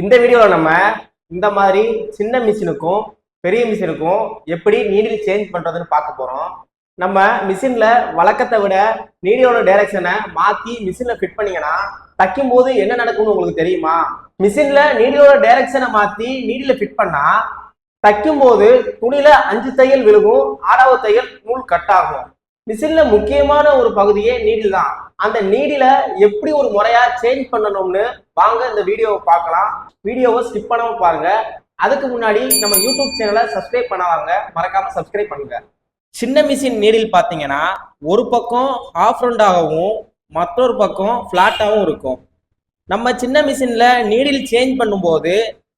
இந்த வீடியோவில் நம்ம இந்த மாதிரி சின்ன மிஷினுக்கும் பெரிய மிஷினுக்கும் எப்படி நீடில் சேஞ்ச் பண்ணுறதுன்னு பார்க்க போகிறோம் நம்ம மிஷினில் வழக்கத்தை விட நீடியோட டைரக்ஷனை மாற்றி மிஷினில் ஃபிட் பண்ணீங்கன்னா தைக்கும் போது என்ன நடக்கும்னு உங்களுக்கு தெரியுமா? மிஷினில் நீடியோட டைரக்ஷனை மாற்றி நீடியில் ஃபிட் பண்ணால் தைக்கும் போது துணியில் அஞ்சு தையல் விழுகும் ஆறாவது தையல் நூல் கட் ஆகும். மிஷினில் முக்கியமான ஒரு பகுதியே நீடில் தான். அந்த நீடில எப்படி ஒரு முறையா சேஞ்ச் பண்ணணும்னு வாங்க இந்த வீடியோவை பார்க்கலாம். வீடியோவை ஸ்கிப் பண்ணாம பாருங்க. அதுக்கு முன்னாடி நம்ம யூடியூப் சேனலை சப்ஸ்கிரைப் பண்ணாங்க மறக்காம சப்ஸ்கிரைப் பண்ணுங்க. சின்ன மிஷின் நீடில் பார்த்தீங்கன்னா ஒரு பக்கம் ஆஃப் ரவுண்டாகவும் மற்றொரு பக்கம் ஃப்ளாட்டாகவும் இருக்கும். நம்ம சின்ன மிஷினில் நீடில் சேஞ்ச் பண்ணும்போது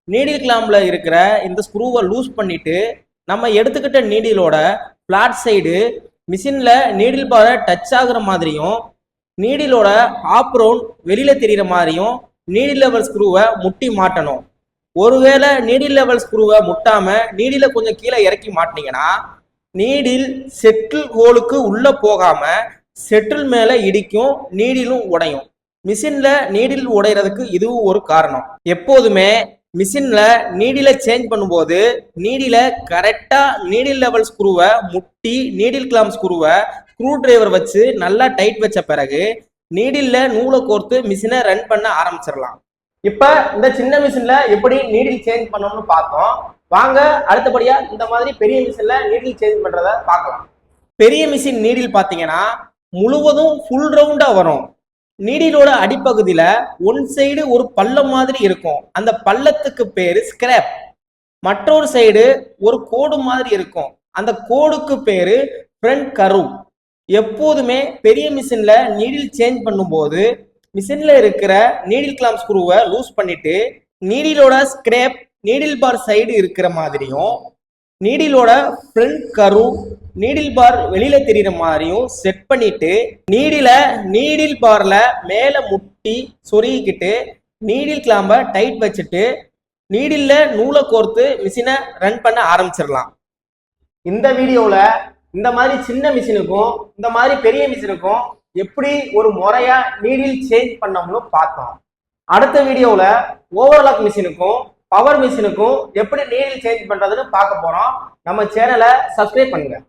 நீடில் கிளாம்பில் இருக்கிற இந்த ஸ்க்ரூவை லூஸ் பண்ணிட்டு நம்ம எடுத்துக்கிட்ட நீடிலோட ஃப்ளாட் சைடு மிஷினில் நீடில் பாரை டச் ஆகுற மாதிரியும் நீடிலோட ஆப் ரவுண்ட் வெளியில் தெரிகிற மாதிரியும் நீடில் லெவல் ஸ்க்ரூவை முட்டி மாட்டணும். ஒருவேளை நீடில் லெவல் ஸ்க்ரூவை முட்டாம நீடில கொஞ்சம் கீழே இறக்கி மாட்டினீங்கன்னா நீடில் செட்டில் ஹோலுக்கு உள்ள போகாம செட்டில் மேல இடிக்கும் நீடிலும் உடையும். மிஷின்ல நீடில் உடைறதுக்கு இதுவும் ஒரு காரணம். எப்போதுமே மிஷின்ல நீடில சேஞ்ச் பண்ணும்போது நீடில கரெக்டா நீடில் லெவல் ஸ்க்ரூவை முட்டி நீடில் கிளாம் ஸ்க்ரூவை ஸ்க்ரூ டிரைவர் வச்சு நல்லா டைட் வச்ச பிறகு நீடில்ல நூலை கோர்த்து மிஷினை ரன் பண்ண ஆரம்பிச்சிடலாம். இப்ப இந்த சின்ன மிஷின்ல எப்படி நீடில் சேஞ்ச் பண்ணணும்னு பார்த்தோம். வாங்க அடுத்தபடியா இந்த மாதிரி பெரிய மிஷின்ல நீடில் சேஞ்ச் பண்றத பார்க்கலாம். பெரிய மிஷின் நீடில் பாத்தீங்கன்னா முழுவதும் ஃபுல் ரவுண்டா வரும். நீடிலோட அடிப்பகுதியில ஒன் சைடு ஒரு பள்ளம் மாதிரி இருக்கும். அந்த பள்ளத்துக்கு பேரு ஸ்கிராப் மற்றொரு சைடு ஒரு கோடு மாதிரி இருக்கும். அந்த கோடுக்கு பேரு ஃப்ரண்ட் கரு எப்போதுமே பெரிய மிஷினில் நீடில் சேஞ்ச் பண்ணும்போது மிஷினில் இருக்கிற நீடில் கிளாம் ஸ்க்ரூவை லூஸ் பண்ணிட்டு நீடிலோட ஸ்க்ரேப் நீடில் பார் சைடு இருக்கிற மாதிரியும் நீடிலோட ஃப்ரண்ட் கரு நீடில் பார் வெளியில தெரியுற மாதிரியும் செட் பண்ணிட்டு நீடில நீடில் பார்ல மேல முட்டி சொருகிக்கிட்டு நீடில் கிளாம்ப டைட் வச்சுட்டு நீடில்ல நூலை கோர்த்து மிஷினை ரன் பண்ண ஆரம்பிச்சிடலாம். இந்த வீடியோவில் இந்த மாதிரி சின்ன மிஷினுக்கும் இந்த மாதிரி பெரிய மிஷினுக்கும் எப்படி ஒரு முறையா நீடில் சேஞ்ச் பண்ணோம்னு பார்த்தோம் அடுத்த வீடியோவில் ஓவர்லாக் மிஷினுக்கும் பவர் மிஷினுக்கும் எப்படி நீடில் சேஞ்ச் பண்ணுறதுன்னு பார்க்க போகிறோம் நம்ம சேனலை சப்ஸ்கிரைப் பண்ணுங்கள்